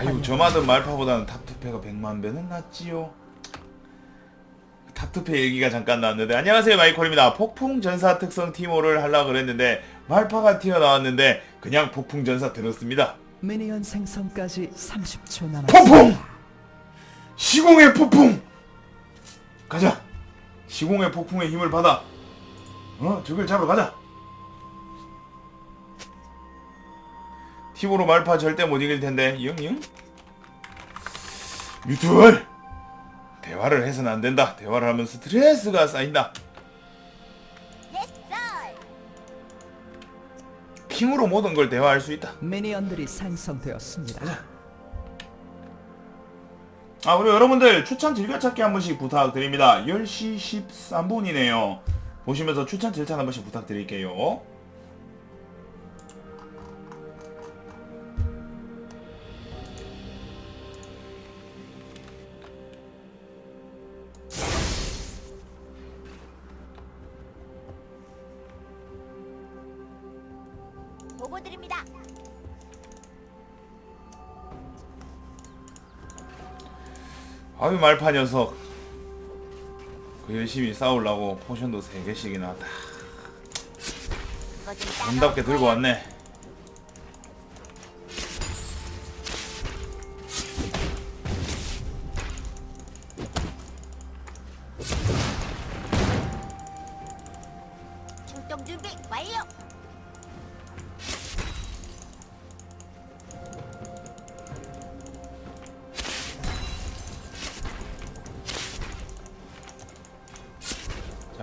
아유 저마든 말파보다는 탑투페가 100만 배는 낫지요 탑투페 얘기가 잠깐 나왔는데 안녕하세요 마이콜입니다 폭풍 전사 특성 티모를 하려고 그랬는데 말파가 튀어나왔는데 그냥 폭풍 전사 들었습니다 미니언 생성까지 30초 남았습니다. 폭풍! 시공의 폭풍! 가자 시공의 폭풍의 힘을 받아 어? 적을 잡으러 가자 팀으로 말파 절대 못 이길 텐데. 영영? 뮤트월 대화를 해서는 안 된다. 대화를 하면 스트레스가 쌓인다. 킹으로 모든 걸 대화할 수 있다. 미니언들이 생성되었습니다. 아 그리고 여러분들 추천 즐겨찾기 한 번씩 부탁드립니다. 10시 13분이네요. 보시면서 추천 절찬 한 번씩 부탁드릴게요 아유 말파 녀석 그 열심히 싸우려고 포션도 3개씩이나 다 아름답게 들고. 왔네 출동 준비 완료.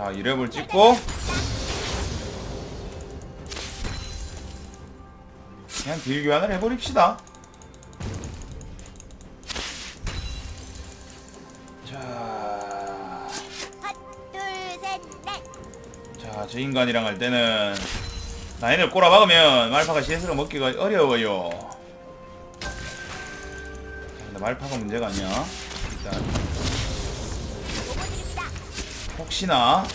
자 2렙을 찍고 그냥 딜 교환을 해버립시다 자. 자, 저 인간이랑 할 때는 라인을 꼬라 박으면 말파가 CS가 먹기가 어려워요. 자, 근데 말파가 문제가 아니야. 일단. 혹시나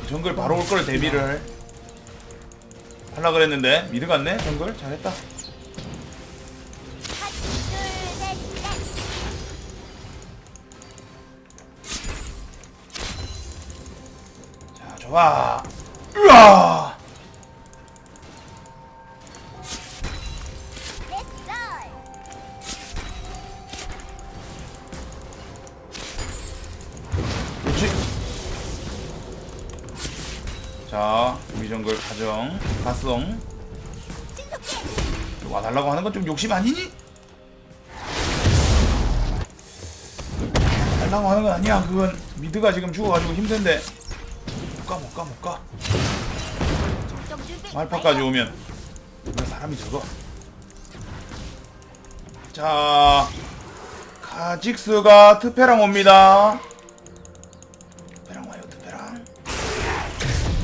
그 정글 바로 올 걸 대비를 하려 그랬는데 미드 갔네 정글 잘했다. 자, 좋아. 으아! 가성. 신속해. 와달라고 하는 건 좀 욕심 아니니? 달라고 하는 건 아니야. 그건 미드가 지금 죽어가지고 힘든데. 못 가, 못 가, 못 가. 출동 준비 말파까지. 오면 우리가 사람이 적어. 자, 카직스가 트페랑 옵니다. 트페랑 와요, 트페랑.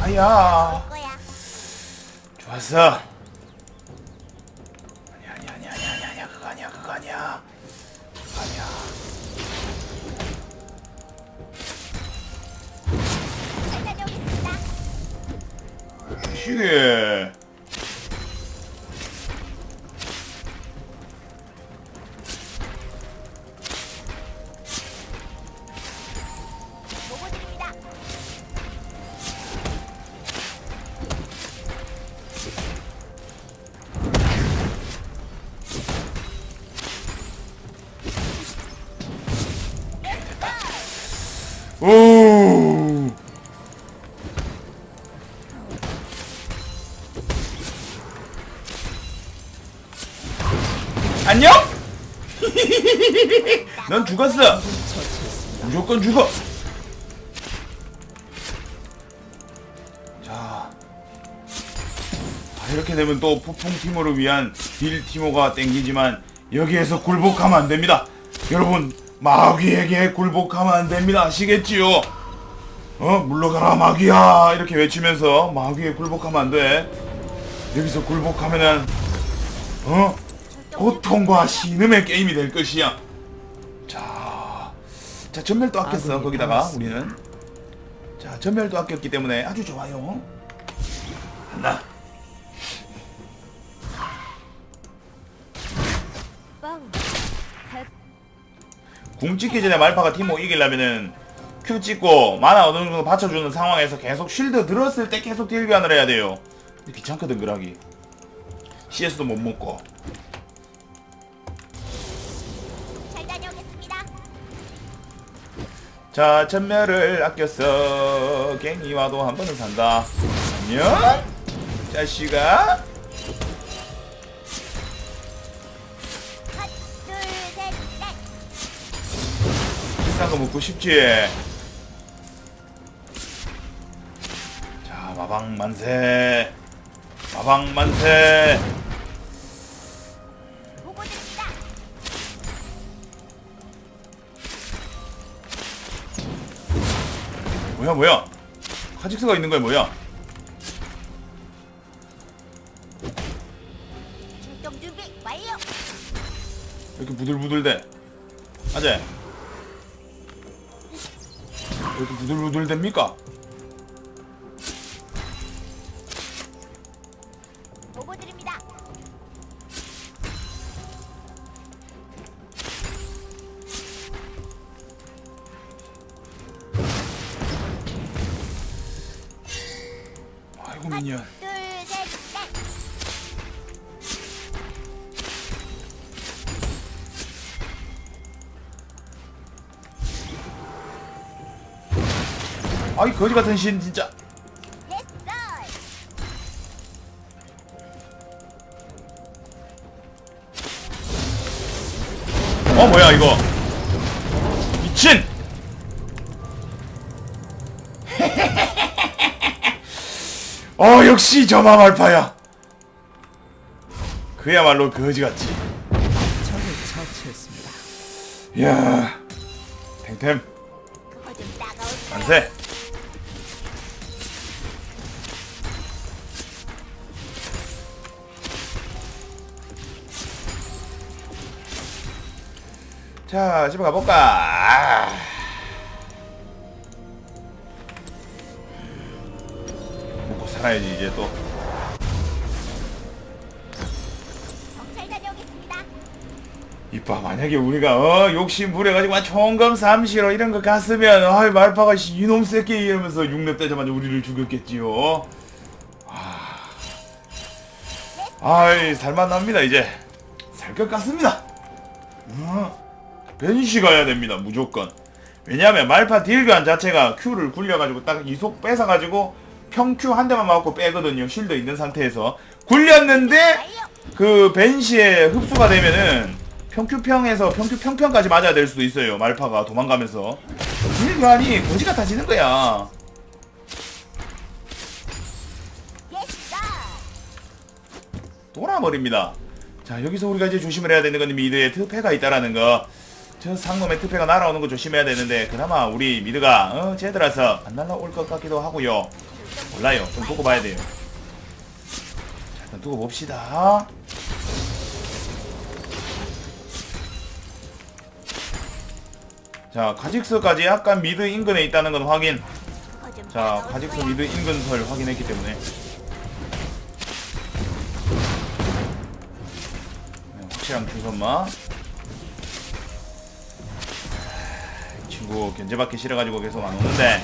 아야. 좋았어. 아니야 아니야 아니야 아니야 아니야 아니야 그거 아니야 그거 아니야 그거 아니야. 잘 다녀오겠습니다. 시계. 안녕? 넌 죽었어. 무조건 죽어. 자, 아, 이렇게 되면 또 폭풍 티모를 위한 딜 티모가 땡기지만 여기에서 굴복하면 안 됩니다. 여러분 마귀에게 굴복하면 안 됩니다. 아시겠지요? 어 물러가라 마귀야 이렇게 외치면서 마귀에 굴복하면 안 돼. 여기서 굴복하면은 어 고통과 신음의 게임이 될 것이야. 자, 자 전멸도 아꼈어 아군이 거기다가 당했습니다. 우리는 자 전멸도 아꼈기 때문에 아주 좋아요. 한다. 빵. 궁 찍기 전에 말파가 티모 이기려면은 Q 찍고 만화 어느 정도 받쳐주는 상황에서 계속 쉴드 들었을 때 계속 딜 교환을 해야 돼요. 근데 귀찮거든 그러기. CS도 못 먹고. 자 전멸을 아꼈어. 갱이와도 한 번은 산다. 안녕? 자식아. 비싼 거 먹고 싶지? 자, 마방 만세. 마방 만세. 뭐야, 뭐야? 카직스가 있는 거야, 뭐야? 출동 준비 완료. 왜 이렇게 부들부들대? 아재. 왜 이렇게 부들부들됩니까? 아이, 거지 같은 신, 진짜. 어, 뭐야, 이거. 미친! 어, 역시 저맘 알파야. 그야말로 거지같지. 이야, 탱템, 자, 집에 가볼까? 아. 먹고 살아야지, 이제 또. 다녀오겠습니다. 이봐 만약에 우리가 어 욕심 부려가지고 막 총검 삼시로 이런 거 갔으면 아이 말파가 씨, 이놈 새끼 이러면서 육렙 되자마자 우리를 죽였겠지요 아... 아이 살만 납니다 이제 살 것 같습니다 어, 벤시 가야 됩니다 무조건 왜냐하면 말파 딜교환 자체가 Q를 굴려가지고 딱 이속 뺏어가지고 평Q 한 대만 맞고 빼거든요 쉴드 있는 상태에서 굴렸는데. 그 벤시에 흡수가 되면은 평큐평에서 평큐평평까지 맞아야 될 수도 있어요 말파가 도망가면서 딜관이 거지 같아지는 거야. 돌아버립니다 자 여기서 우리가 이제 조심을 해야 되는 건 미드에 특패가 있다라는 거 저 상놈의 특패가 날아오는 거 조심해야 되는데 그나마 우리 미드가 어 쟤들아서 안 날아올 것 같기도 하고요. 몰라요. 좀 두고 봐야 돼요. 자 일단 두고 봅시다. 자 카직스까지 약간 미드 인근에 있다는 건 확인. 자 거야. 미드 인근설 확인했기 때문에. 네, 확실한 중선마 이 친구 견제받기 싫어가지고 계속 안 오는데.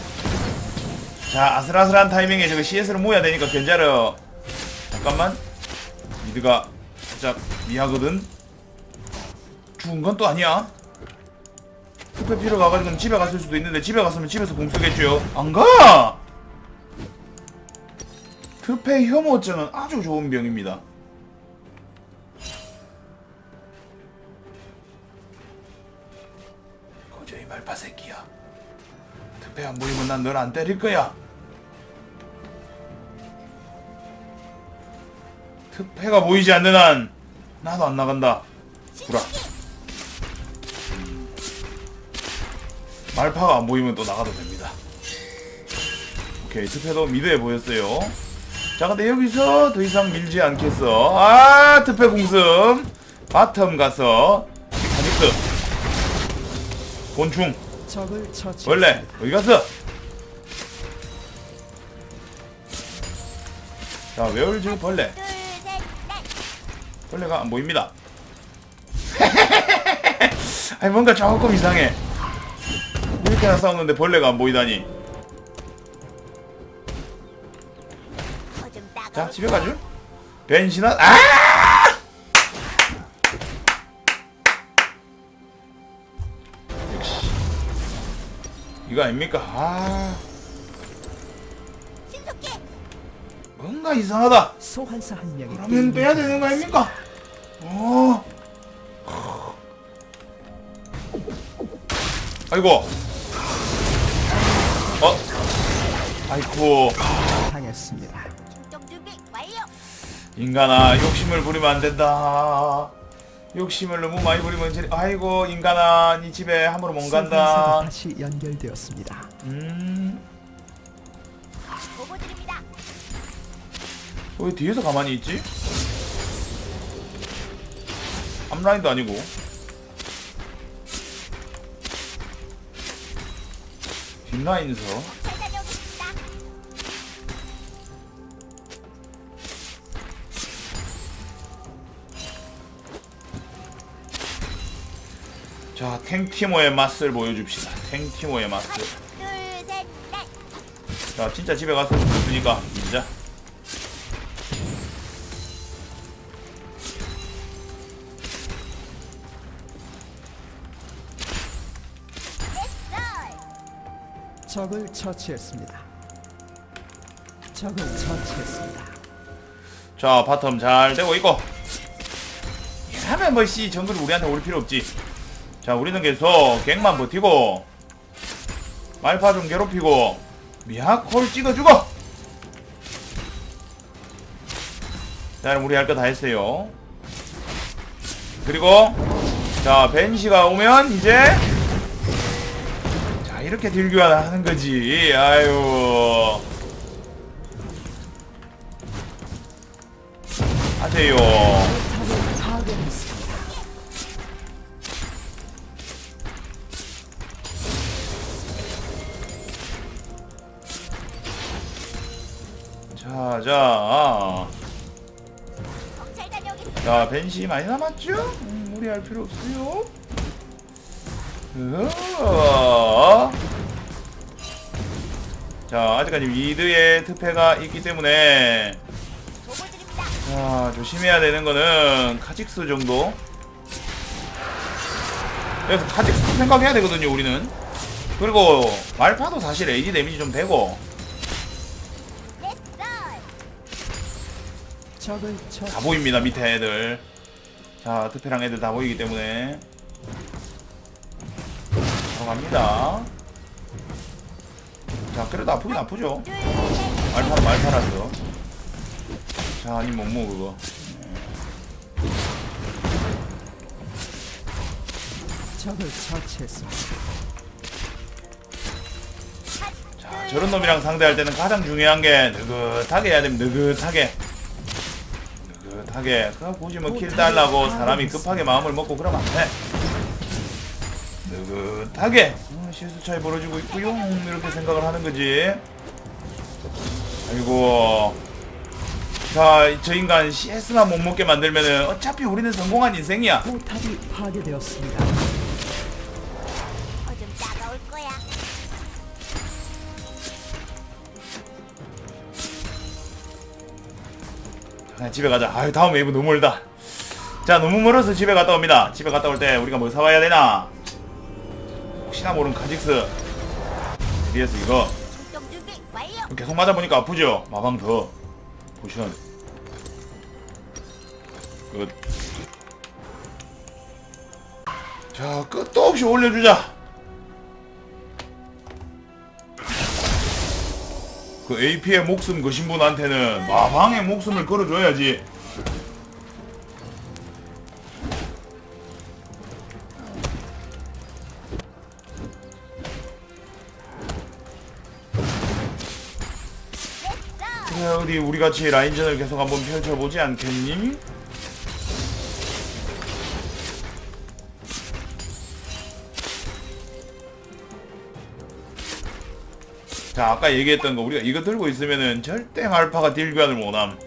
자 아슬아슬한 타이밍에 저거 CS를 모아야 되니까 견제를 잠깐만. 미드가 살짝 미하거든. 죽은 건 또 아니야. 투표 필요 가가지고 집에 갔을 수도 있는데 집에 갔으면 집에서 공 쓰겠죠. 안 가! 특패 혐오증은 아주 좋은 병입니다 안 보이면 난 널 안 때릴 거야 특패가 보이지 않는 한 나도 안 나간다 구라 말파가 안 보이면 또 나가도 됩니다. 오케이, 특패도 미드에 보였어요. 자, 근데 여기서 더 이상 밀지 않겠어. 아, 특패 공습. 바텀 가서, 가직스. 곤충. 적을 처치. 원래, 어디 갔어? 자, 벌레. 둘, 셋, 넷. 벌레가 안 보입니다. 아니 뭔가 조금 이상해 이렇게나 싸웠는데 벌레가 안 보이다니 자 집에 가죠 변신한 아 이거 아닙니까? 아. 뭔가 이상하다. 소환사 한 명이 그러면 빼야 되는 거 아닙니까? 어. 아이고. 어. 아이고. 당했습니다. 인간아 욕심을 부리면 안 된다 욕심을 너무 많이 부리면 제... 아이고 인간아 네 집에 함부로 못 간다 다시 연결되었습니다. 음... 보고 드립니다. 왜 뒤에서 가만히 있지? 앞라인도 아니고 뒷라인에서 잘다 자 탱티모의 맛을 보여줍시다 탱티모의 맛을. 자 진짜 집에 가서 죽으니까 진짜 넷, 적을 처치했습니다. 적을 처치했습니다. 자 바텀 잘 되고 있고 이러면 뭐씨 정글 우리한테 올 필요 없지 자 우리는 계속 갱만 버티고 말파 좀 괴롭히고 미하콜 찍어주고! 자 그럼 우리 할 거 다 했어요. 그리고 자 벤시가 오면 이제 자 이렇게 딜교환 하는 거지. 아유. 하세요 자, 자, 벤시 많이 남았죠? 음, 무리할 필요 없어요. 으아. 자, 아직까지 미드의 특패가 있기 때문에. 자, 조심해야 되는 거는 카직스 정도. 그래서 카직스 생각해야 되거든요, 우리는. 그리고 말파도 사실 AD 데미지 좀 되고 다 보입니다 밑에 애들. 자 특패랑 애들 다 보이기 때문에. 바로 갑니다. 자 그래도 아프긴 아프죠. 말파는 말파라서. 자 아니 못모 그거. 적을 처치했습니다. 자 저런 놈이랑 상대할 때는 가장 중요한 게 느긋하게 해야 됩니다. 느긋하게 느긋하게. 그거 굳이 뭐 킬 달라고 사람이 급하게 마음을 먹고 그러면 안돼. 느긋하게 음, 실수 차이 벌어지고 있고요. 음, 이렇게 생각을 하는 거지. 아이고. 자 저 인간 CS만 못 먹게 만들면은 어차피 우리는 성공한 인생이야. 포탑이 파괴되었습니다. 그냥 집에 가자. 아유 다음 웨이브 너무 멀다. 자 너무 멀어서 집에 갔다 옵니다. 집에 갔다 올 때 우리가 뭐 사와야 되나? 혹시나 모르는 카직스. 뒤에서 이거. 계속 맞아 보니까 아프죠. 마방 더 포션. 끝. 자 끝도 없이 올려주자. 그 AP의 목숨 거신 분한테는 마방의 목숨을 걸어줘야지. 그래 어디 우리 같이 라인전을 계속 한번 펼쳐보지 않겠니? 자 아까 얘기했던 거 우리가 이거 들고 있으면은 절대 알파가 딜비안을 못함.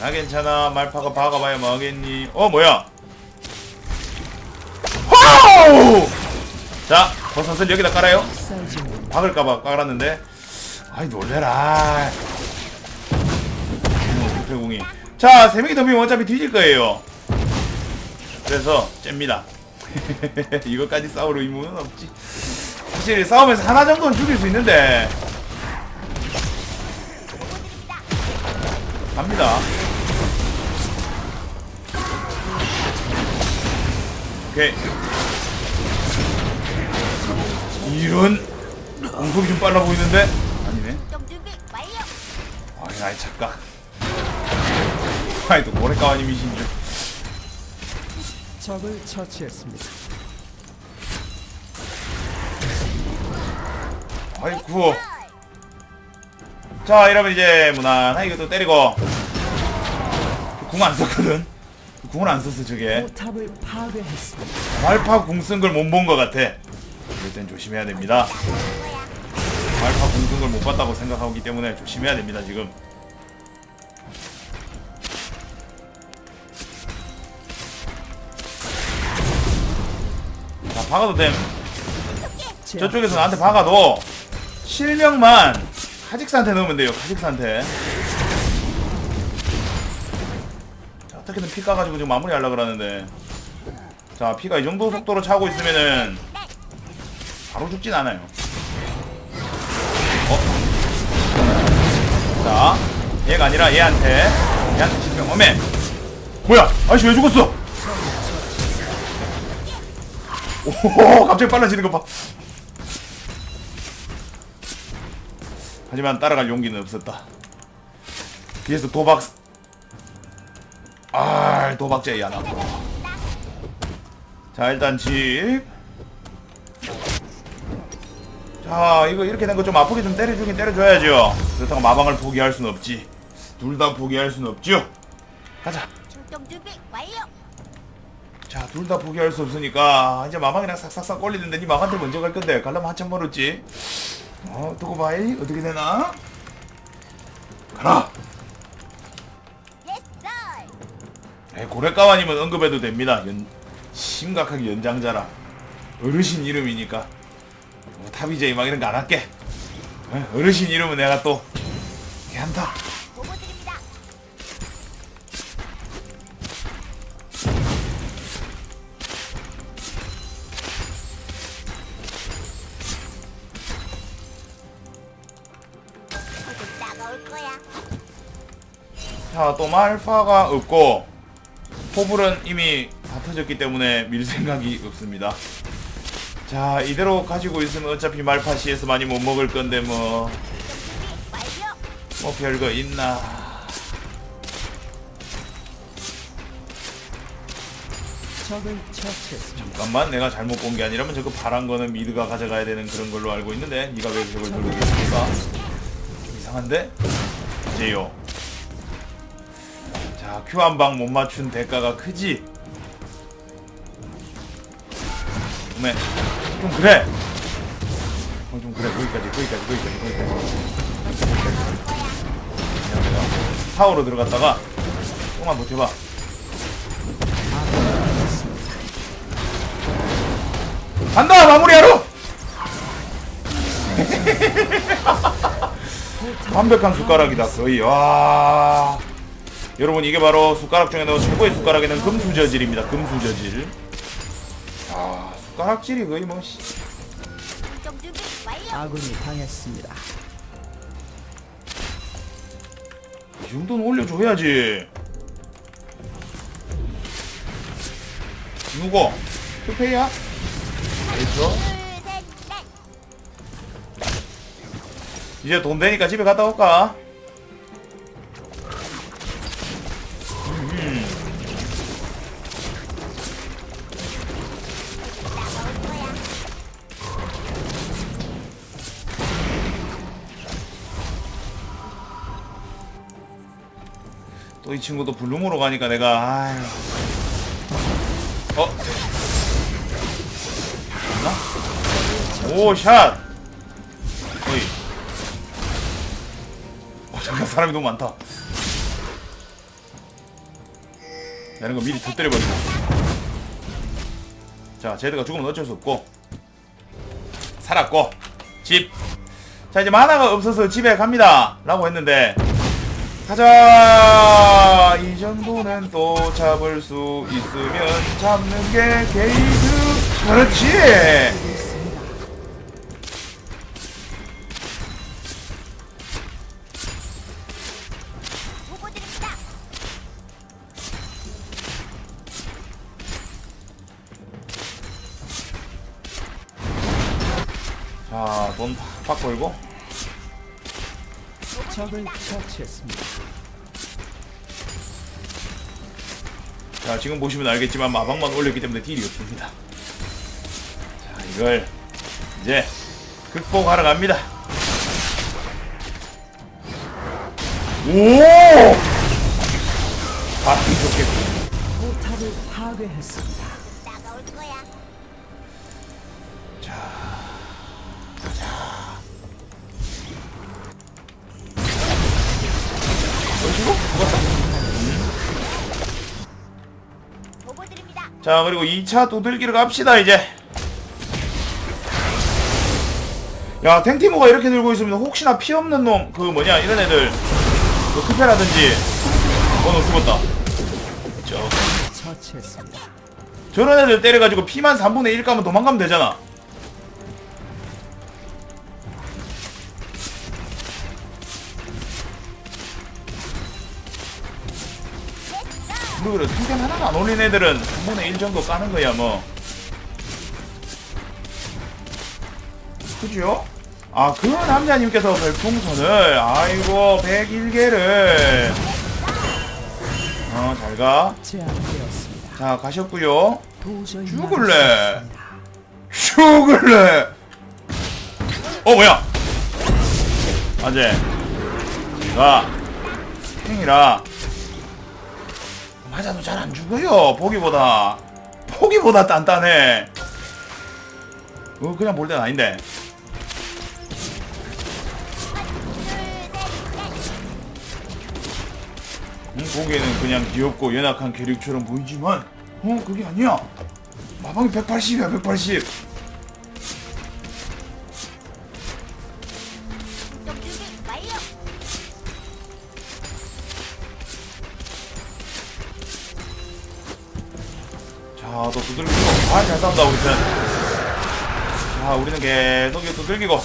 아 괜찮아. 말파가 박아봐야 뭐하겠니? 어 뭐야? 호자 버섯을 여기다 깔아요. 박을까봐 깔았는데. 아이 놀래라. 태공이. 자 세명이 덤비면 어차피 뒤질 거예요. 그래서 잽니다. 이것까지 싸울 의무는 없지. 사실 싸우면서 하나 정도는 죽일 수 있는데. 갑니다. 오케이. 이런 공속이 좀 빨라 보이는데? 아니네. 아이 착각. 아이 또 모래가와님이신 줄 적을 처치했습니다. 아이쿠 자 이러면 이제 무난하게 이것도 때리고. 궁 안 썼거든. 궁을 안 썼어 저게. 포탑을 파괴했습니다. 말파 궁 쓴 걸 못 본 것 같아. 이럴 땐 조심해야 됩니다. 말파 궁 쓴 걸 못 봤다고 생각하기 때문에 조심해야 됩니다 지금 박아도 됨. 저쪽에서 나한테 박아도. 실명만 카직스한테 넣으면 돼요 카직스한테. 자 어떻게든 피 까가지고 지금 마무리 하려고 그러는데. 자 피가 이 정도 속도로 차고 있으면은 바로 죽진 않아요. 어? 자 얘가 아니라 얘한테 얘한테 실명. 어메! 뭐야? 아저씨 왜 죽었어 오 갑자기 빨라지는 거 봐 하지만 따라갈 용기는 없었다. 뒤에서 도박 아 도박자이 하나. 자 일단 집. 자 이거 이렇게 된 거 좀 아프게 좀 때려주긴 때려줘야죠. 그렇다고 마방을 포기할 순 없지. 둘 다 포기할 순 없죠. 가자. 출동 준비. 자, 둘 다 포기할 수 없으니까 이제 마방이랑 싹싹싹 걸리는데 니 마방한테 먼저 갈 건데 가려면 한참 멀었지. 어, 두고 봐이 어떻게 되나? 가라. 에, 고래까와님은 언급해도 됩니다. 연, 심각하게 연장자라. 어르신 이름이니까. 뭐, 탑이제이 막 이런 거 안 할게. 어, 어르신 이름은 내가 또 드립니다. 거야. 자, 또 말파가 없고 포불은 이미 다 터졌기 때문에 밀 생각이 없습니다. 자, 이대로 가지고 있으면 어차피 말파 시에서 많이 못 먹을 건데 뭐. 뭐 별거 있나. 잠깐만, 내가 잘못 본 게 아니라면 저거 파란 거는 미드가 가져가야 되는 그런 걸로 알고 있는데, 네가 왜 저걸 들고 있습니까? 좀 이상한데? 이제요. 자, 큐 한 방 못 맞춘 대가가 크지? 그러면 좀 그래. 어, 좀 그래. 거기까지, 거기까지, 거기까지, 거기까지. 그냥 내가 타워로 들어갔다가 조금만 버텨봐. 간다 마무리하러. 완벽한 숟가락이다 거의 와 여러분 이게 바로 숟가락 중에도 최고의 숟가락에는 금수 저질입니다 금수 저질 아 숟가락질이 거의 뭐. 아군이 당했습니다. 이 정도는 올려줘야지 누구? 투페이야? 그렇죠 이제 돈 되니까 집에 갔다 올까? 음. 따가울 거야. 또이 친구도 블룸으로 가니까 내가 아휴 어? 됐나? 오 샷! 사람이 너무 많다. 이런 거 미리 터뜨려버리고. 자 제드가 죽으면 어쩔 수 없고. 살았고. 집. 자 이제 만화가 없어서 집에 갑니다. 라고 했는데. 가자! 이 정도는 또 잡을 수 있으면 잡는 게 게이드 그렇지 처치했습니다. 자 지금 보시면 알겠지만 마방만 올렸기 때문에 딜이 없습니다 자 이걸 이제 극복하러 갑니다 오 바탕 좋겠고 포탑을 파괴했습니다. 자 그리고 2차 두들기로 갑시다 이제. 야 탱티모가 이렇게 들고 있으면 혹시나 피 없는 놈 그 뭐냐 이런 애들 그 크페라든지. 어너 죽었다. 저. 저런 애들 때려가지고 피만 3분의 1 가면 도망가면 되잖아 그리고 탱탱 하나도 안 올린 애들은 3분의 1 정도 까는 거야 뭐 그죠? 아, 그 남자님께서 별풍선을, 아이고, 101개를. 어, 잘 가. 자, 도저히 죽을래. 죽을래. 어, 뭐야? 아재. 가. 행이라. 맞아도 잘 안 죽어요. 보기보다. 포기보다 단단해. 어, 그냥 볼 때는 아닌데. 음, 보기에는 그냥 귀엽고 연약한 캐릭처럼 보이지만, 어, 그게 아니야. 마방이 180이야, 180. 자, 또 두들기고. 아, 잘 싸운다, 우리 편. 자, 우리는 계속 이거 두들기고.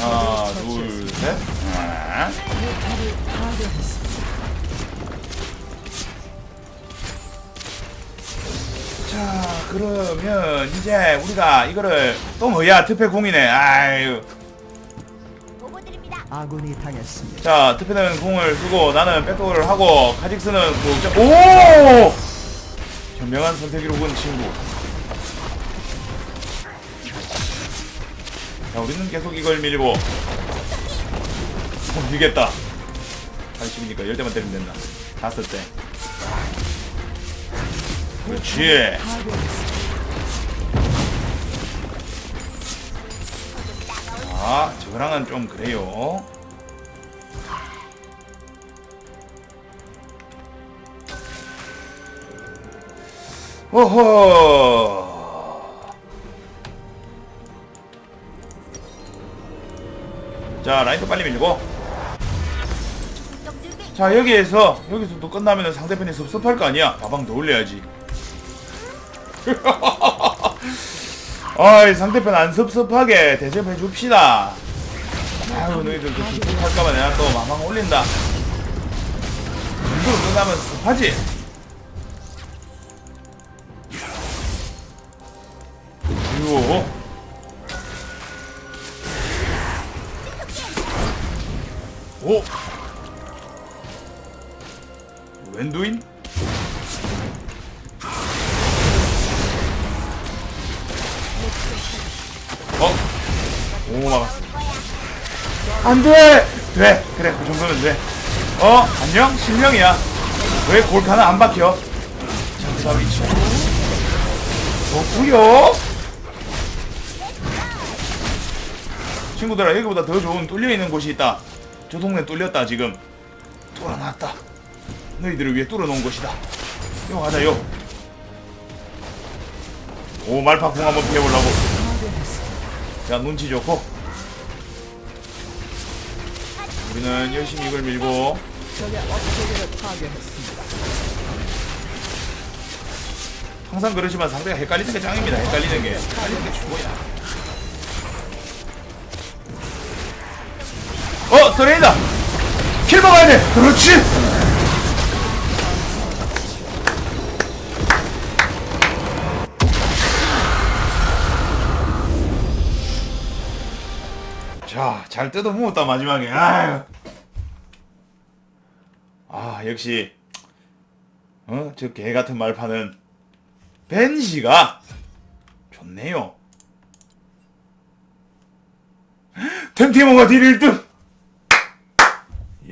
하나, 둘, 셋. 자, 그러면 이제 우리가 이거를 또 뭐야, 특패 공이네. 아유. 아군이 당했습니다. 자, 특패는 공을 쓰고 나는 백도를 하고 카직스는 그 오! 현명한 선택이로군 친구. 자, 우리는 계속 이걸 밀고. 어, 밀겠다. 80이니까 열 대만 때리면 된다. 다섯 대. 그렇지. 자, 저랑은 좀 그래요. 오호. 자, 라인도 빨리 밀고. 자, 여기에서, 여기서 또 끝나면 상대편이 섭섭할 거 아니야. 가방 더 올려야지. 아이, 상대편 안 섭섭하게 대접해 줍시다. 아유, 너희들 그 섭섭할까봐 내가 또 마방 올린다. 이대로 끝나면 섭하지? 오! 웬두인? 어? 오, 막았어. 안 돼! 돼! 그래, 그 정도면 돼. 어, 안녕? 실명이야. 왜 골카는 안 박혀? 장사 위치. 좋구요 친구들아, 여기보다 더 좋은 뚫려있는 곳이 있다. 저 동네 뚫렸다, 지금. 돌아놨다. 너희들을 위해 뚫어놓은 것이다. 요 가자 요. 오 말파궁 한번 피해보려고. 자 눈치 좋고. 우리는 열심히 이걸 밀고. 항상 그러지만 상대가 헷갈리는 게 짱입니다. 헷갈리는 게 헷갈리는 게 최고야. 어 서레이다. 킬 먹어야 돼. 그렇지. 자, 잘 뜯어 먹었다 마지막에. 아유. 아, 역시 어, 저 개 같은 말파는 벤시가 좋네요. 템티모가 딜 1등!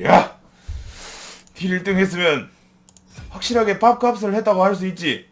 이야! 딜 1등 했으면 확실하게 밥값을 했다고 할 수 있지.